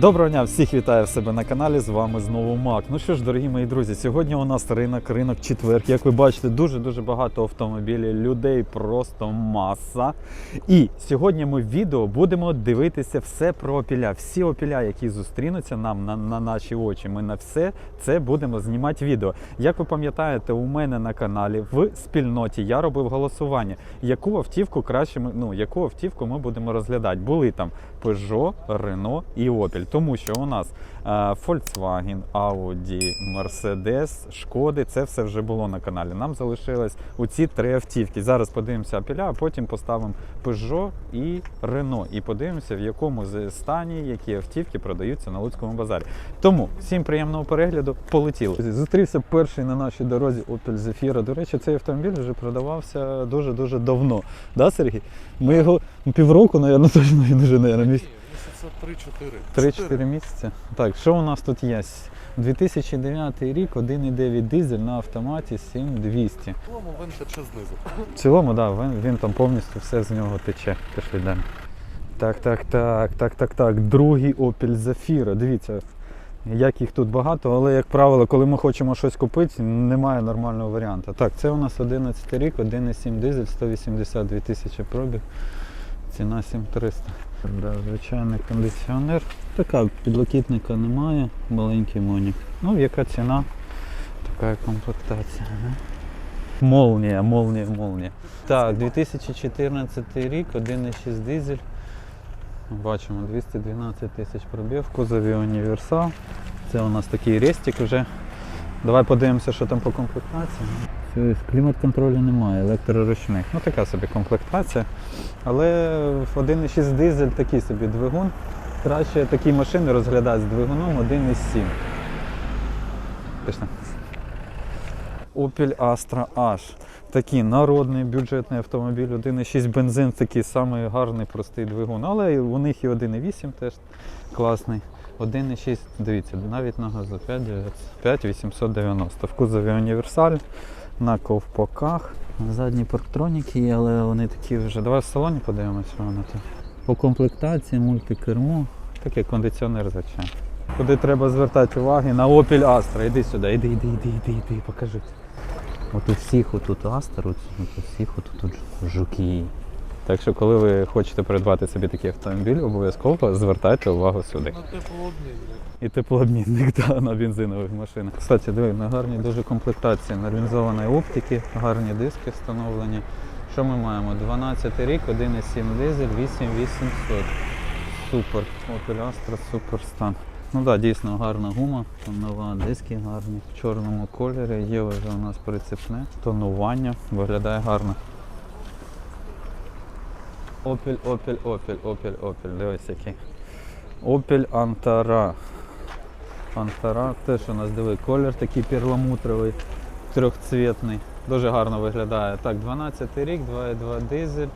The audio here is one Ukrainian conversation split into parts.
Доброго дня, всіх вітаю в себе на каналі. З вами знову Мак. Ну що ж, дорогі мої друзі, сьогодні у нас ринок, ринок четвер. Як ви бачите, дуже дуже багато автомобілів, людей просто маса. І сьогодні ми в відео будемо дивитися все про опіля. Всі опіля, які зустрінуться нам на, на наші очі. Ми на все це будемо знімати відео. Як ви пам'ятаєте, у мене на каналі в спільноті я робив голосування, яку автівку краще ми, ну яку автівку ми будемо розглядати. Були там Peugeot, Renault і Opel. Тому що у нас е, Volkswagen, Audi, Mercedes, Шкоди, це все вже було на каналі. Нам залишилось оці три автівки. Зараз подивимося Опеля, а потім поставимо Peugeot і Renault. І подивимося, в якому стані які автівки продаються на Луцькому базарі. Тому всім приємного перегляду. Полетіли. Зустрівся перший на нашій дорозі Opel Zafira. До речі, цей автомобіль вже продавався дуже дуже давно. Да, Сергій? Ми його півроку, мабуть, точно він вже не місяць. Місяця 3-4. 3-4 місяці. Так, що у нас тут є? 2009 рік, 1,9 дизель на автоматі 7200. В цілому він тече знизу. В цілому, да, він, він там повністю все з нього тече. Пішли далі. Так, так, так, так, так, так. Другий Opel Zafira. Дивіться, як їх тут багато, але, як правило, коли ми хочемо щось купити, немає нормального варіанту. Так, це у нас 11 рік, 1,7 дизель, 182 тисячі пробіг. Ціна 7300. Да, звичайний кондиціонер. Така підлокітника немає, маленький монік. Ну, яка ціна? Така комплектація. Не? Молнія, молнія, молнія. Так, 2014 рік, 1,6 дизель. Бачимо 212 тисяч пробіг, в кузові універсал. Це у нас такий рестик вже. Давай подивимося, що там по комплектації. Клімат контролю немає, електроручник. Ну така собі комплектація. Але в 1,6 дизель такий собі двигун. Краще такі машини розглядати з двигуном 1,7. Пішли. Opel Astra H. Такий народний бюджетний автомобіль, 1,6 бензин, такий самий гарний простий двигун. Але у них і 1,8 теж класний. 1,6, дивіться, навіть на газу 5890. В кузові універсаль, на ковпаках. Задні парктроніки є, але вони такі вже. Давай в салоні подивимося, що вони тут. По комплектації, мультикермо, такий кондиціонер, звичайно. Куди треба звертати уваги на Opel Astra. Іди сюди, іди, іди, іди, іди, іди, покажи. От у всіх отут Astra, от у отут жуки. Так що, коли ви хочете придбати собі такий автомобіль, обов'язково звертайте увагу сюди. На теплообмінник. І теплообмінник да, на бензинових машинах. Кстати, диви, на гарній дуже комплектації нормінзованої оптики, гарні диски встановлені. Що ми маємо? 12 рік, 1,7 дизель, 8800. Супер. Opel Astra, супер стан. Ну так, да, дійсно гарна гума, нова, диски гарні, в чорному кольорі, є вже у нас прицепне, тонування, виглядає гарно. Opel, Opel, Opel, Opel, Opel, дивись який. Opel Antara. Антара теж у нас диви колір такий перламутровий, трьохцвітний. Дуже гарно виглядає. Так, 12 рік, 2,2 дизель,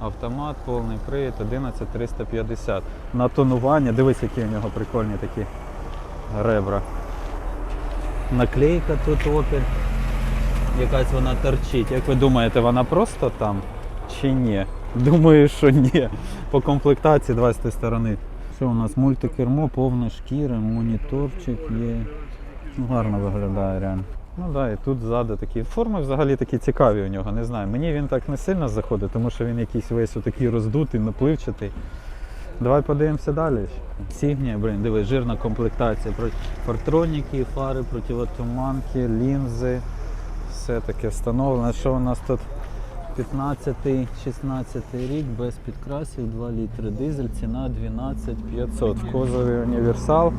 автомат, повний привід, 11350. На тонування, дивись, які у нього прикольні такі ребра. Наклейка тут Opel. Якась вона торчить. Як ви думаєте, вона просто там чи ні? Думаю, що ні. По комплектації давай з тієї сторони. Що у нас мультикермо, повна шкіра, моніторчик є. Ну, гарно виглядає реально. Ну так, да, і тут ззаду такі форми взагалі такі цікаві у нього. Не знаю. Мені він так не сильно заходить, тому що він якийсь весь отакий роздутий, напливчатий. Давай подивимося далі. Сігнія, блін, дивись, жирна комплектація. Партроніки, фари, противотуманки, лінзи. Все таке встановлено. Що у нас тут? 15-16 рік без підкрасів, 2 літри дизель, ціна 12 500. В кузові універсал.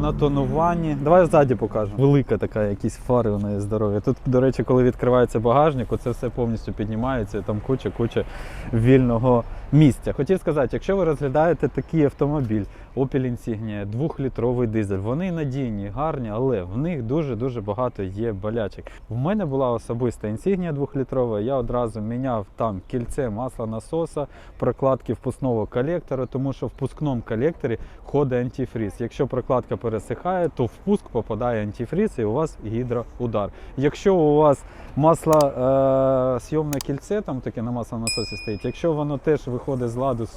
На тонуванні. Давай ззаді покажемо. Велика така, якісь фари у неї здорові. Тут, до речі, коли відкривається багажник, це все повністю піднімається, і там куча-куча вільного місця. Хотів сказати, якщо ви розглядаєте такий автомобіль, Opel Insignia, 2-літровий дизель, вони надійні, гарні, але в них дуже-дуже багато є болячок. В мене була особиста Insignia 2-літрова, я одразу міняв там кільце масла насоса, прокладки впускного колектора, тому що в впускному колекторі ходить антифріз. Якщо прокладка пересихає, то в впуск попадає антифріз і у вас гідроудар. Якщо у вас масло е, кільце, там таке на маслонасосі стоїть, якщо воно теж виходить з ладу,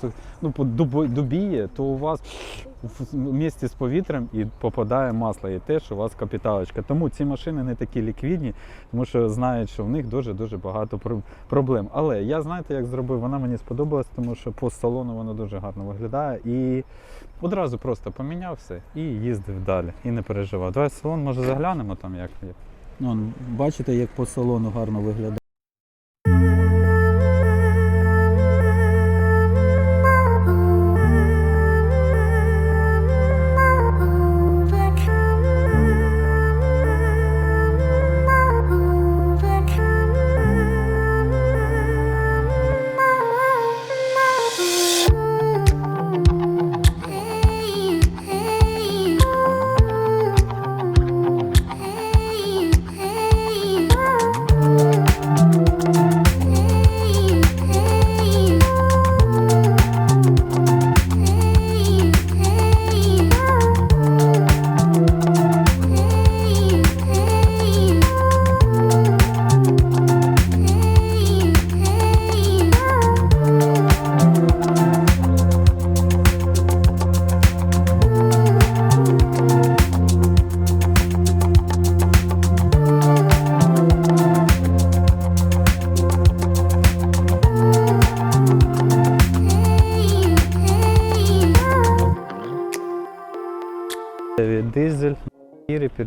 ну, дубіє, то у вас в місті з повітрям і попадає масло, і теж у вас капіталочка. Тому ці машини не такі ліквідні, тому що знають, що в них дуже-дуже багато проблем. Але я знаєте, як зробив, вона мені сподобалась, тому що по салону вона дуже гарно виглядає. І одразу просто поміняв все і їздив далі. І не переживав. Давай салон, може заглянемо там, як. Ну, бачите, як по салону гарно виглядає.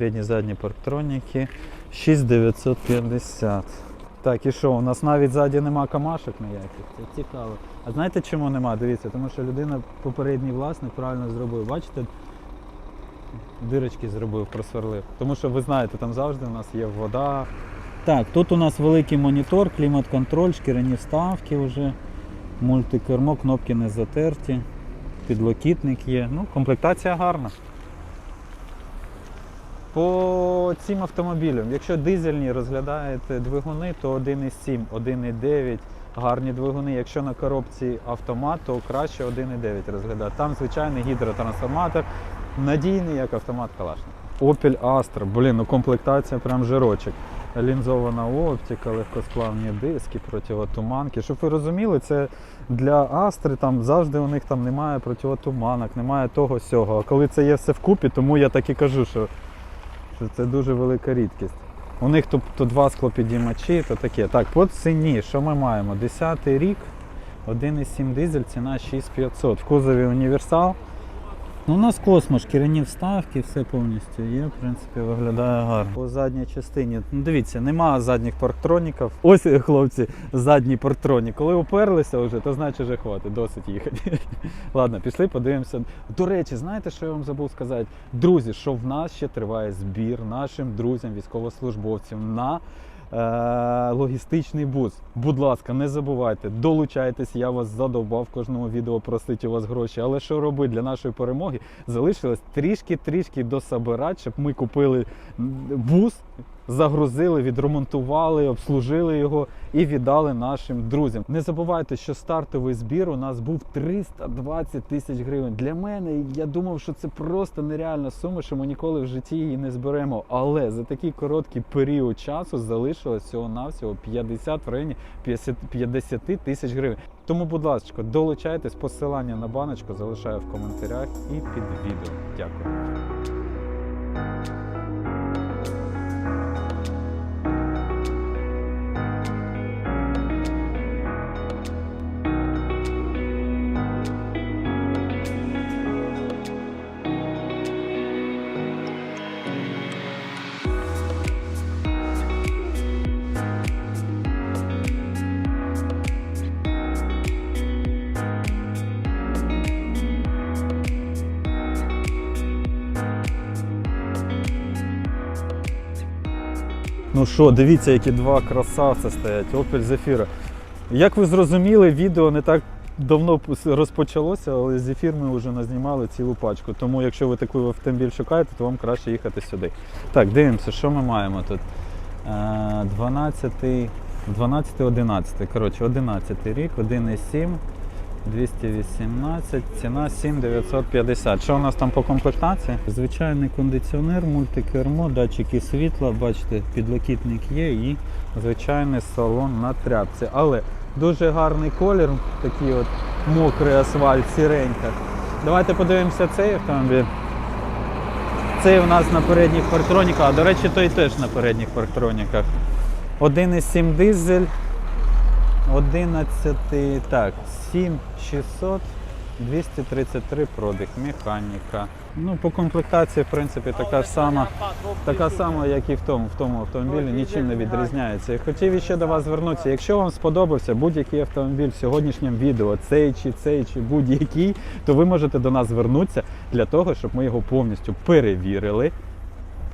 Передні задні парктроніки, 6950. Так, і що, у нас навіть ззаді нема камашок ніяких. Це цікаво. А знаєте чому нема? Дивіться, тому що людина, попередній власник, правильно зробив. Бачите, дирочки зробив, просверлив. Тому що ви знаєте, там завжди у нас є вода. Так, тут у нас великий монітор, клімат-контроль, шкіряні вставки вже, мультикермо, кнопки не затерті, підлокітник є. Ну, комплектація гарна. По цим автомобілям, якщо дизельні розглядаєте двигуни, то 1,7, 1,9 гарні двигуни. Якщо на коробці автомат, то краще 1,9 розглядати. Там звичайний гідротрансформатор, надійний, як автомат Калашник. Opel Astra, блін, ну комплектація прям жирочок. Лінзована оптика, легкосплавні диски, противотуманки. Щоб ви розуміли, це для Астри там завжди у них там немає противотуманок, немає того сього. А коли це є все вкупі, тому я так і кажу, що що це дуже велика рідкість. У них то, то два склопідіймачі, то таке. Так, по ціні, що ми маємо? 10 рік, 1,7 дизель, ціна 6500. В кузові універсал. Ну, у нас космос, шкіряні вставки, все повністю є, в принципі, виглядає гарно. По задній частині, ну дивіться, нема задніх парктроніків. Ось, хлопці, задній парктронік. Коли уперлися вже, то значить вже хватить, досить їхати. Ладно, пішли, подивимося. До речі, знаєте, що я вам забув сказати? Друзі, що в нас ще триває збір нашим друзям, військовослужбовцям на логістичний бус. Будь ласка, не забувайте, долучайтесь, я вас задовбав в кожному відео просить у вас гроші. Але що робити для нашої перемоги? Залишилось трішки-трішки дособирати, щоб ми купили бус, загрузили, відремонтували, обслужили його і віддали нашим друзям. Не забувайте, що стартовий збір у нас був 320 тисяч гривень. Для мене я думав, що це просто нереальна сума, що ми ніколи в житті її не зберемо. Але за такий короткий період часу залишилось всього навсього 50 в районі 50 50 тисяч гривень. Тому, будь ласка, долучайтесь, посилання на баночку залишаю в коментарях і під відео. Дякую. Ну що, дивіться, які два красавці стоять. Opel Zafira. Як ви зрозуміли, відео не так давно розпочалося, але Zephyr ми вже назнімали цілу пачку. Тому якщо ви такий автомобіль шукаєте, то вам краще їхати сюди. Так, дивимося, що ми маємо тут. Е, 12, 12 11. Коротше, 11 рік, 1,7. 218, ціна 7950. Що у нас там по комплектації? Звичайний кондиціонер, мультикермо, датчики світла, бачите, підлокітник є і звичайний салон на тряпці. Але дуже гарний колір, такий от мокрий асфальт, сіренька. Давайте подивимося цей автомобіль. Цей у нас на передніх парктроніках, а до речі, той теж на передніх парктроніках. 1,7 дизель, 11, так, 7600, 233 пробіг, механіка. Ну, по комплектації, в принципі, така сама, така сама, як і в тому, в тому автомобілі, нічим не відрізняється. Хотів ще до вас звернутися. Якщо вам сподобався будь-який автомобіль в сьогоднішньому відео, цей чи цей, чи будь-який, то ви можете до нас звернутися для того, щоб ми його повністю перевірили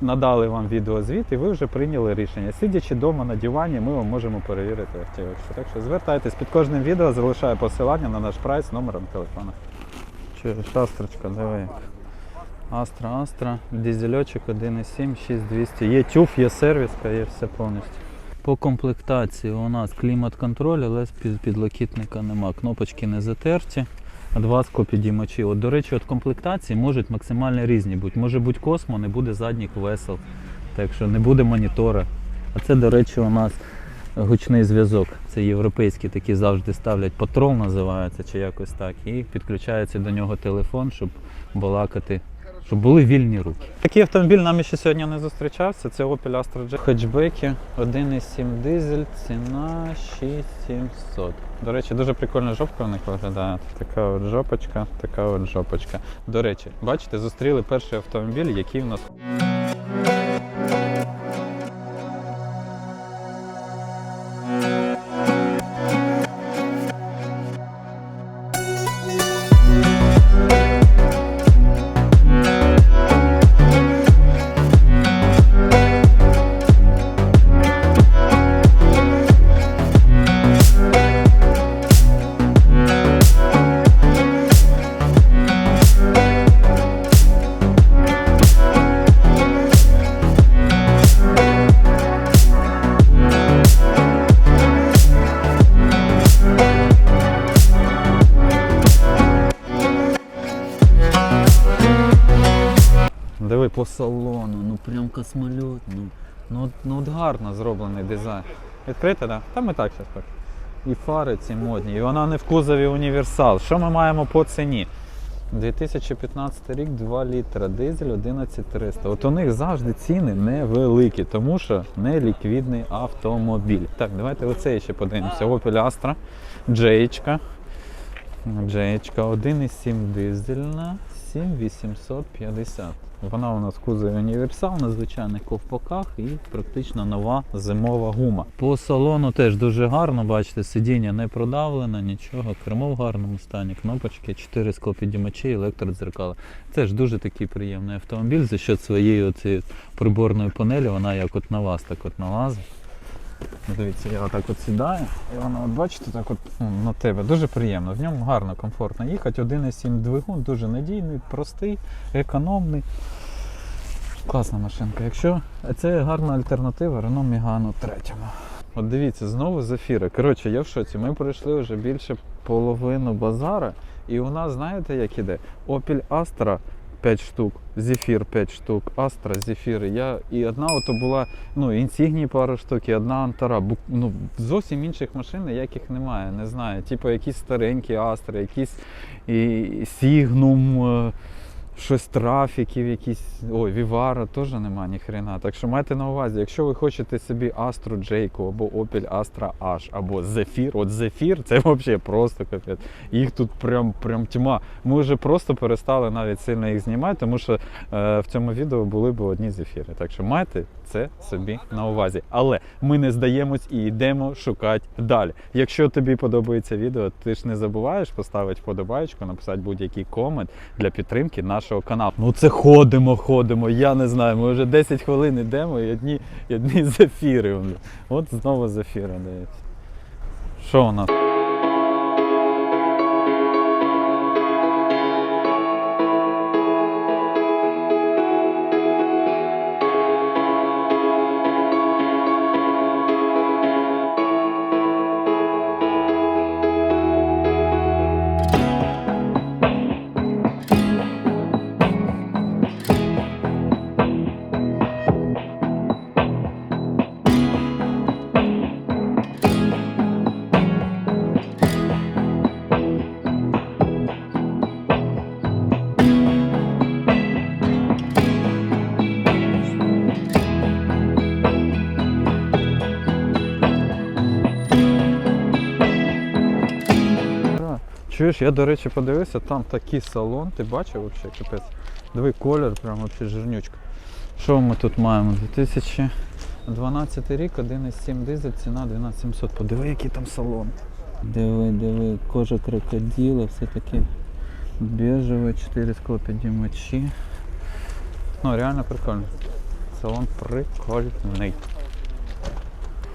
надали вам відеозвіт і ви вже прийняли рішення. Сидячи вдома на дивані, ми вам можемо перевірити автівочку. Так що звертайтесь під кожним відео, залишаю посилання на наш прайс номером телефона. Чуєш, Астрочка, як. Астра, Астра, дизельочок 1,7, 6200. Є тюф, є сервіска, є все повністю. По комплектації у нас клімат-контроль, але з під- підлокітника нема. Кнопочки не затерті. Два склопідіймачі. От, до речі, от комплектації можуть максимально різні бути. Може бути космо, не буде задніх весел, так що не буде монітора. А це, до речі, у нас гучний зв'язок. Це європейські такі завжди ставлять патрол, називається, чи якось так. І підключається до нього телефон, щоб балакати, щоб були вільні руки. Такий автомобіль нам ще сьогодні не зустрічався. Це Opel Astra J. Хетчбеки, 1,7 дизель, ціна 6700. До речі, дуже прикольна жопка в них виглядає. Така от жопочка, така от жопочка. До речі, бачите, зустріли перший автомобіль, який в нас прям космольот. Ну, ну, ну от гарно зроблений дизайн. Відкрите? Да? Та ми так зараз так. І фари ці модні, і вона не в кузові універсал. Що ми маємо по ціні? 2015 рік 2 літра, дизель 11300. От у них завжди ціни невеликі, тому що не ліквідний автомобіль. Так, давайте оцей ще подивимося. Opel Astra, Джеєчка. Джеєчка 1,7 дизельна, 7850. Вона у нас в універсал на звичайних ковпаках і практично нова зимова гума. По салону теж дуже гарно, бачите, сидіння не продавлене, нічого, кермо в гарному стані, кнопочки, 4 склопідіймачі, електродзеркала. Це ж дуже такий приємний автомобіль за своєї оцієї приборної панелі, вона як от на вас так от налазить. Дивіться, я отак от сідаю, і воно, от бачите, так от ну, на тебе. Дуже приємно. В ньому гарно, комфортно їхати. 1,7 двигун, дуже надійний, простий, економний. Класна машинка. Якщо це гарна альтернатива Renault Megane 3. От дивіться, знову зефіри. Коротше, я в шоці. Ми пройшли вже більше половину базара, і у нас, знаєте, як іде? Opel Astra 5 штук, зефір 5 штук, Астра, зефір. Я, і одна ото була, ну, інсігні пару штук, і одна Антара. Бу- Ну, зовсім інших машин ніяких немає, не знаю. Типу якісь старенькі Астри, якісь і, Сігнум. е, щось трафіків, якісь. Ой, Vivaro теж нема ніхрена. Так що майте на увазі, якщо ви хочете собі Astra Jayco або Opel Astra H, або Zephyr, от Zephyr це взагалі просто капець. Їх тут прям, прям тьма. Ми вже просто перестали навіть сильно їх знімати, тому що е, в цьому відео були б одні зефіри. Так що майте це собі на увазі. Але ми не здаємось і йдемо шукати далі. Якщо тобі подобається відео, ти ж не забуваєш поставити вподобайку, написати будь-який комент для підтримки нашого каналу. Ну це ходимо, ходимо. Я не знаю. Ми вже 10 хвилин йдемо і одні, одні зефіри. От знову зефіри. Що у нас? Чуєш, я, до речі, подивився, там такий салон, ти бачив взагалі, капець. Диви колір, прям взагалі жирнючка. Що ми тут маємо? 2012 рік, 1,7 дизель, ціна 12700. Подиви, який там салон. Диви, диви, кожа крокодила, все таке бежеве, 4 склопідіймачі. Ну, реально прикольно. Салон прикольний.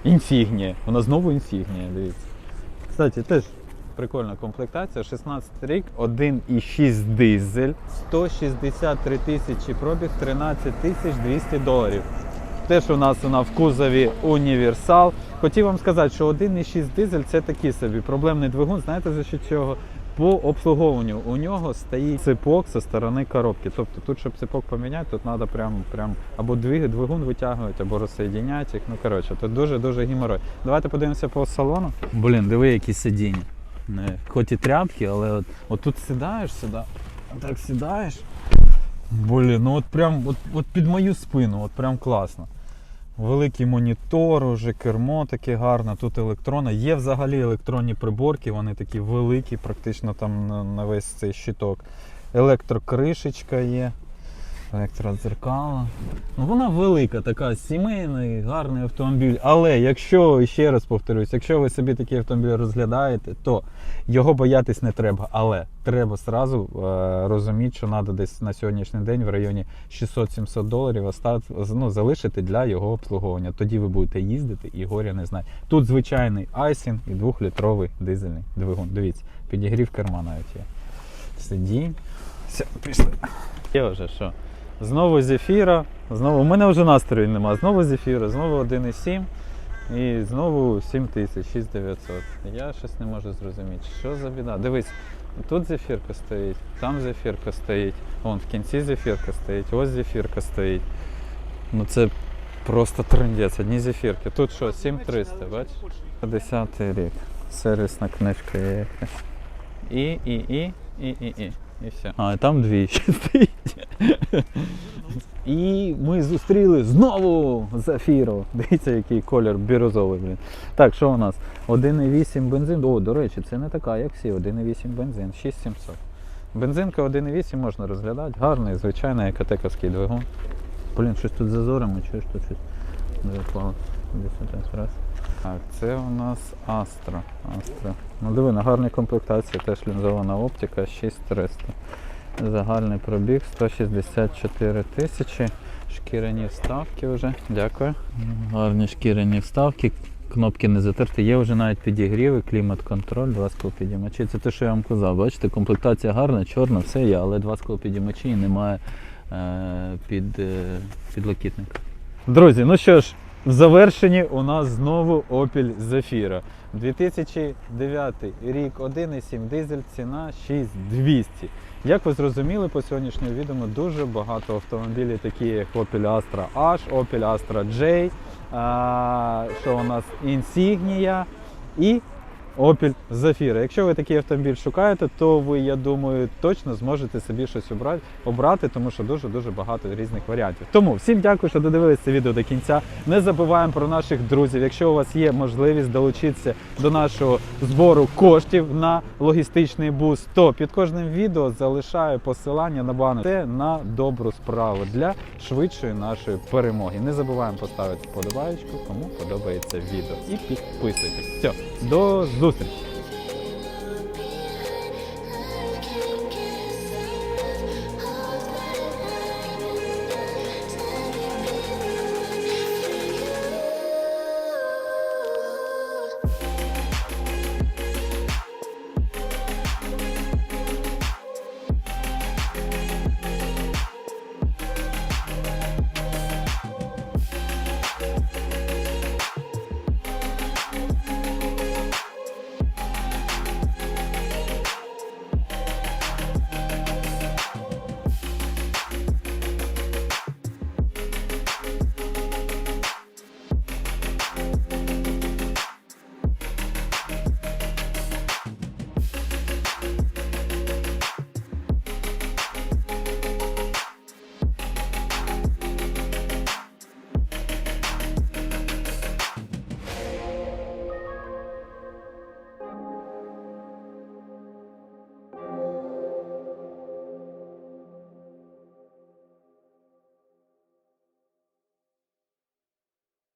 Інфігнія. Вона знову інфігнія, дивіться. Кстати, теж прикольна комплектація. 16 рік, 1,6 дизель, 163 тисячі пробіг, 13 тисяч 200 доларів. Теж у нас вона в кузові універсал. Хотів вам сказати, що 1,6 дизель це такий собі проблемний двигун. Знаєте за що чого? По обслуговуванню у нього стоїть ципок зі сторони коробки. Тобто тут, щоб ципок поміняти, тут треба прям, прям або двиг- двигун витягувати, або розсоєдіняти їх. Ну коротше, тут дуже-дуже геморрой. Давайте подивимося по салону. Блін, диви, які сидіння. Не, Хоч і тряпки, але от, от тут сідаєш сюди, так сідаєш. Блін, ну от прям от, от під мою спину, от прям класно. Великий монітор, уже кермо таке гарне, тут електронна. Є взагалі електронні приборки, вони такі великі, практично там на весь цей щиток. Електрокришечка є, електродзеркала. Ну, вона велика, така сімейний, гарний автомобіль. Але якщо, ще раз повторюсь, якщо ви собі такий автомобіль розглядаєте, то його боятись не треба. Але треба сразу е, розуміти, що треба десь на сьогоднішній день в районі 600-700 доларів остати, ну, залишити для його обслуговування. Тоді ви будете їздити і горя не знає. Тут звичайний айсінг і 2-літровий дизельний двигун. Дивіться, підігрів керма навіть є. Сидінь. Все, пішли. Є вже що? Знову зефіра, знову. У мене вже настрою нема. Знову зефіра, знову 1,7 і знову 7 тисяч, 6900. Я щось не можу зрозуміти. Що за біда? Дивись, тут зефірка стоїть, там зефірка стоїть, вон в кінці зефірка стоїть, ось зефірка стоїть. Ну це просто трендець, одні зефірки. Тут що, 7300, бачиш? 10 рік. Сервісна книжка є якась. І, і, і, і, і, і. І все. А, і там дві ще стоїть. І ми зустріли знову Зафіру. Дивіться, який колір бірюзовий, блін. Так, що у нас? 1,8 бензин. О, до речі, це не така, як всі. 1,8 бензин, 6700. Бензинка 1,8 можна розглядати. Гарний, звичайний екотековський двигун. Блін, щось тут зазоримо, чуєш тут щось. Раз. Так, це у нас Astra. Astra. Ну диви, на гарній комплектації теж лінзована оптика 6300. Загальний пробіг 164 тисячі. Шкіряні вставки вже. Дякую. Гарні шкіряні вставки. Кнопки не затерті. Є вже навіть підігріви, клімат-контроль, два склопідіймачі. Це те, що я вам казав. Бачите, комплектація гарна, чорна, все є, але два склопідіймачі і немає е, під, е, підлокітника. Друзі, ну що ж, в завершенні у нас знову Opel Zafira. 2009 рік, 1,7 дизель, ціна 6200. Як ви зрозуміли по сьогоднішньому відео, дуже багато автомобілів, такі як Opel Astra H, Opel Astra J, що у нас Insignia і Opel Zafira. Якщо ви такий автомобіль шукаєте, то ви, я думаю, точно зможете собі щось обрати, тому що дуже-дуже багато різних варіантів. Тому всім дякую, що додивилися це відео до кінця. Не забуваємо про наших друзів. Якщо у вас є можливість долучитися до нашого збору коштів на логістичний бус, то під кожним відео залишаю посилання на банер. Це на добру справу для швидшої нашої перемоги. Не забуваємо поставити вподобаєчку, кому подобається відео. І підписуйтесь. Все, до зустрічі! industrias.